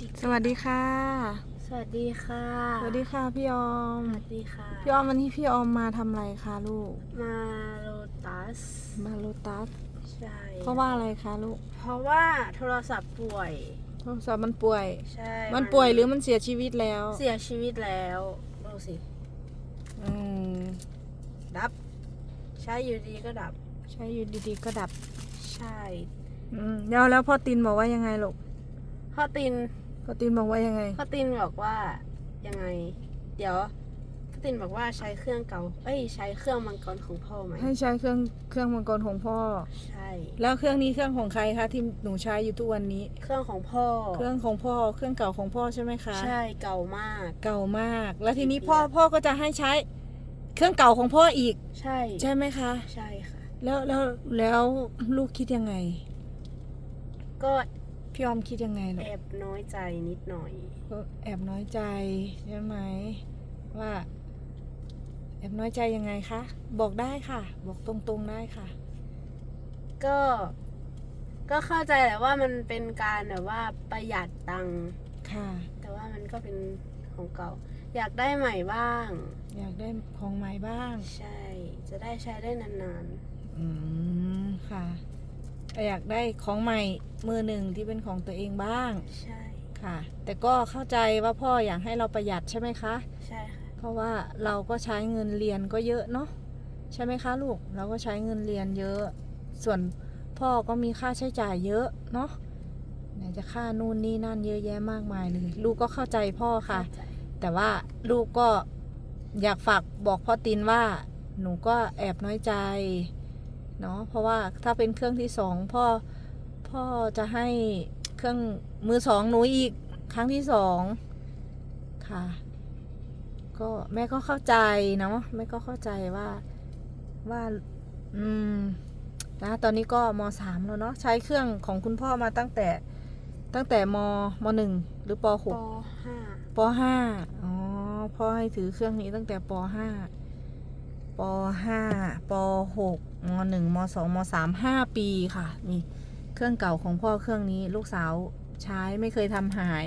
ดีสวัสดีค่ะ สวัสดีค่ะ สวัสดีค่ะพี่ออม สวัสดีค่ะ พี่ออมวันนี้พี่ออมมาทำอะไรคะลูก มาโลตัส มาโลตัส ใช่ เพราะว่าอะไรคะลูก เพราะว่าโทรศัพท์ป่วย โทรศัพท์มันป่วย ใช่ มันป่วยหรือมันเสียชีวิตแล้ว เสียชีวิตแล้วดูสิ อืม ดับ ใช้อยู่ดีก็ดับ ใช้อยู่ดีๆก็ดับ ใช่ อืมแล้วแล้วพ่อตินบอกว่ายังไงลูกพ่อติน พ่อตินบอกว่ายังไงพ่อตินบอกว่ายังไง เดี๋ยวพ่อตินบอกว่าใช้เครื่องเก่า เอ้ยใช้เครื่องมังกรของพ่อไหมให้ใช้เครื่องเครื่องมังกรของพ่อ ใช่ แล้วเครื่องนี้เครื่องของใครคะที่หนูใช้อยู่ทุกวันนี้ เครื่องของพ่อ เครื่องของพ่อ เครื่องเก่าของพ่อใช่ไหมคะ ใช่เก่ามาก เก่ามาก แล้วทีนี้พ่อพ่อก็จะให้ใช้ เครื่องเก่าของพ่ออีก ใช่ ใช่ไหมคะ ใช่ค่ะ แล้วแล้วแล้วลูกคิดยังไง ก็ พี่ออมคิดยังไงลูแอกบน้อยใจนิดหน่อย ก็แอบน้อยใจใช่ไหมว่า แอบน้อยใจยังไงคะ บอกได้ค่ะ บอกตรงๆได้ค่ะ ก็ ก็เข้าใจแหละว่ามันเป็นการแบบว่าประหยัดตังค์ค่ะ แต่ว่ามันก็เป็นของเก่า อยากได้ใหม่บ้าง อยากได้ของใหม่บ้าง ใช่ จะได้ใช้ได้นานอืมค่ะ อยากได้ของใหม่มือหนึ่งที่เป็นของตัวเองบ้างๆใช่ค่ะ แต่ก็เข้าใจว่าพ่ออยากให้เราประหยัดใช่ไหมคะ ใช่ค่ะ เพราะว่าเราก็ใช้เงินเรียนก็เยอะเนาะใช่ไหมคะลูกเราก็ใช้เงินเรียนเยอะ ส่วนพ่อก็มีค่าใช้จ่ายเยอะเนาะไหนจะค่านู่นนี่นั่นเยอะแยะมากมายเลยลูกก็เข้าใจพ่อค่ะ เข้าใจ แต่ว่าลูกก็อยากฝากบอกพ่อตินว่า หนูก็แอบน้อยใจ เนาะเพราะว่าถ้าเป็นเครื่องที่สองพ่อพ่อจะให้เครื่องมือสองหนูอีกครั้งที่สองค่ะ ก็แม่ก็เข้าใจเนาะแม่ก็เข้าใจว่าว่าอืมนะตอนนี้ก็มสามแล้วเนาะใช้เครื่องของคุณพ่อมาตั้งแต่ตั้งแต่มมหนึ่งหรือปหปกห้าปห้าอ๋อพ่อให้ถือเครื่องนี้ตั้งแต่ปห้า ปห้าปหกมหนึ่งมสองมสามห้าปีค่ะนี่เครื่องเก่าของพ่อเครื่องนี้ลูกสาวใช้ไม่เคยทำหาย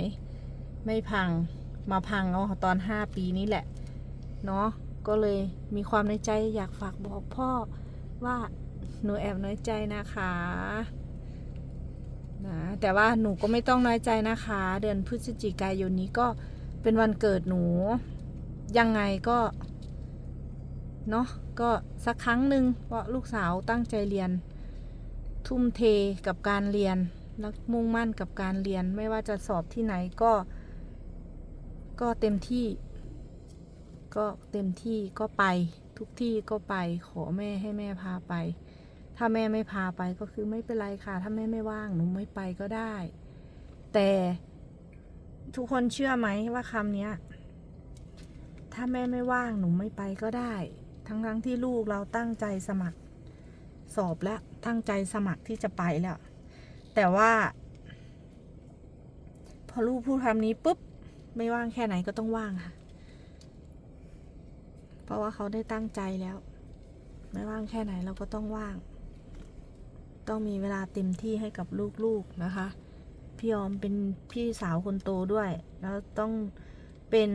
ไม่พังมาพังเอาตอนห้าปีนี้แหละเนาะก็เลยมีความในใจอยากฝากบอกพ่อว่าหนูแอบน้อยใจนะคะนะแต่ว่าหนูก็ไม่ต้องน้อยใจนะคะ เดือนพฤศจิกายนนี้ก็เป็นวันเกิดหนู ยังไงก็ เนาะก็สักครั้งหนึ่งว่าลูกสาวตั้งใจเรียน ทุ่มเทกับการเรียนแล้วมุ่งมั่นกับการเรียนไม่ว่าจะสอบที่ไหนก็ ก็เต็มที่ ก็เต็มที่ก็ไปทุกที่ก็ไปขอแม่ให้แม่พาไป ถ้าแม่ไม่พาไปก็คือไม่เป็นไรค่ะ ถ้าแม่ไม่ว่างหนูไม่ไปก็ได้ แต่ทุกคนเชื่อไหมว่าคำนี้ถ้าแม่ไม่ว่างหนูไม่ไปก็ได้ ทั้งทั้งๆที่ลูกเราตั้งใจสมัครสอบแล้ว ตั้งใจสมัครที่จะไปแล้ว แต่ว่า พอลูกพูดคำนี้ปุ๊บ ไม่ว่างแค่ไหนก็ต้องว่างค่ะ เพราะว่าเขาได้ตั้งใจแล้ว ไม่ว่างแค่ไหนเราก็ต้องว่าง ต้องมีเวลาเต็มที่ให้กับลูกๆนะคะ พี่ออมเป็นพี่สาวคนโตด้วย แล้วต้องเป็น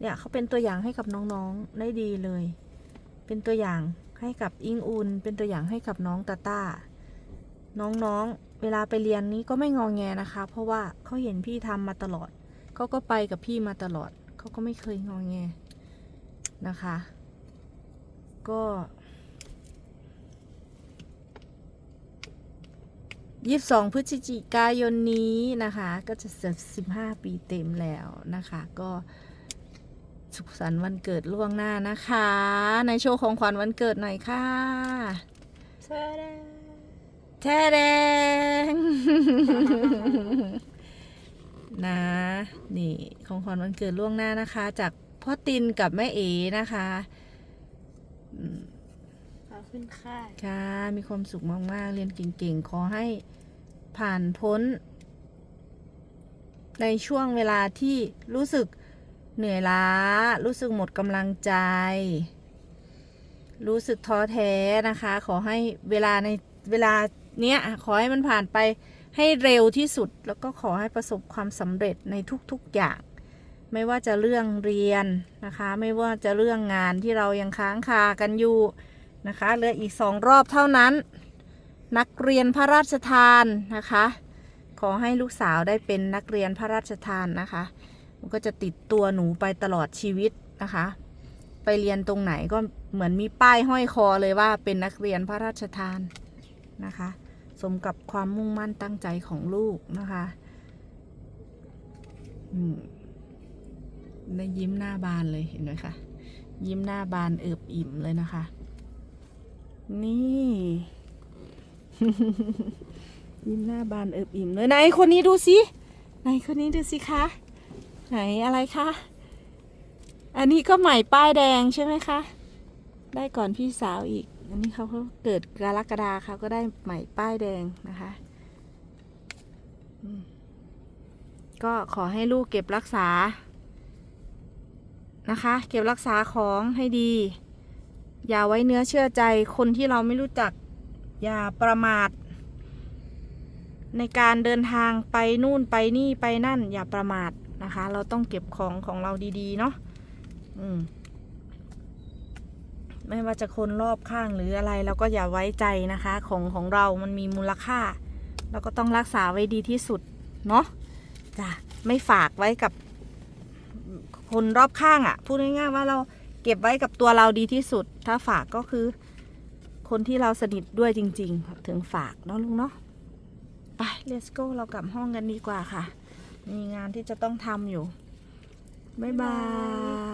เนี่ยเขาเป็นตัวอย่างให้กับน้องๆได้ดีเลย เป็นตัวอย่างให้กับอิงอุนเป็นตัวอย่างให้กับน้องตาตาน้องๆ เวลาไปเรียนนี้ก็ไม่งองแงนะคะ เพราะว่าเขาเห็นพี่ทำมาตลอดเขาก็ไปกับพี่มาตลอดเขาก็ไม่เคยงองแงนะคะ ก็ยี่สิบสองพฤศจิกายนนี้นะคะ ก็จะเสร็จสิบห้าปีเต็มแล้วนะคะ ก็ สุขสันต์วันเกิดล่วงหน้านะคะ ในโชว์ของขวัญวันเกิดหน่อยค่ะใช่ได้แท้แดงนะ นี่ของขวัญวันเกิดล่วงหน้านะคะ จากพ่อตินกับแม่เอ๋นะคะอืมขอบคุณค่ะค่ะ มีความสุขมาก ๆ เรียนเก่ง ๆ ขอให้ผ่านพ้น ในช่วงเวลาที่รู้สึก เหนื่อยล้า รู้สึกหมดกำลังใจ รู้สึกท้อแท้นะคะ ขอให้เวลาในเวลาเนี้ยขอให้มันผ่านไปให้เร็วที่สุด แล้วก็ขอให้ประสบความสำเร็จในทุกๆอย่าง ไม่ว่าจะเรื่องเรียนนะคะ ไม่ว่าจะเรื่องงานที่เรายังค้างคากันอยู่นะคะเหลืออีกสองรอบเท่านั้น นักเรียนพระราชทานนะคะ ขอให้ลูกสาวได้เป็นนักเรียนพระราชทานนะคะ มันก็จะติดตัวหนูไปตลอดชีวิตนะคะ ไปเรียนตรงไหนก็เหมือนมีป้ายห้อยคอเลยว่าเป็นนักเรียนพระราชทานนะคะ สมกับความมุ่งมั่นตั้งใจของลูกนะคะอืมได้ยิ้มหน้าบานเลยเห็นไหมคะยิ้มหน้าบานเอิบอิ่มเลยนะคะ นี่ ยิ้มหน้าบานเอิบอิ่มเลยไหนคนนี้ดูสิไหนคนนี้ดูสิคะ ไหนอะไรคะ อันนี้ก็ใหม่ป้ายแดงใช่ไหมคะ ได้ก่อนพี่สาวอีก อันนี้เขาเขาเกิดกรกฎาเขาก็ได้ใหม่ป้ายแดงนะคะ ก็ขอให้ลูกเก็บรักษา นะคะ เก็บรักษาของให้ดี อย่าไว้เนื้อเชื่อใจคนที่เราไม่รู้จัก อย่าประมาทในการเดินทางไปนู่นไปนี่ไปนั่นอย่าประมาท นะคะ เราต้องเก็บของของเราดีๆ เนาะอืมไม่ว่าจะคนรอบข้างหรืออะไรเราก็อย่าไว้ใจนะคะ ของของเรามันมีมูลค่า เราก็ต้องรักษาไว้ดีที่สุด เนาะจ้ะไม่ฝากไว้กับคนรอบข้างอะ่ะพูดง่ายๆว่าเราเก็บไว้กับตัวเราดีที่สุด ถ้าฝากก็คือ คนที่เราสนิทด้วยจริง ๆ ถึงฝากเนาะลุงเนาะไป let's go เรากลับห้องกันดีกว่าค่ะ มีงานที่จะต้องทำอยู่ บ๊ายบาย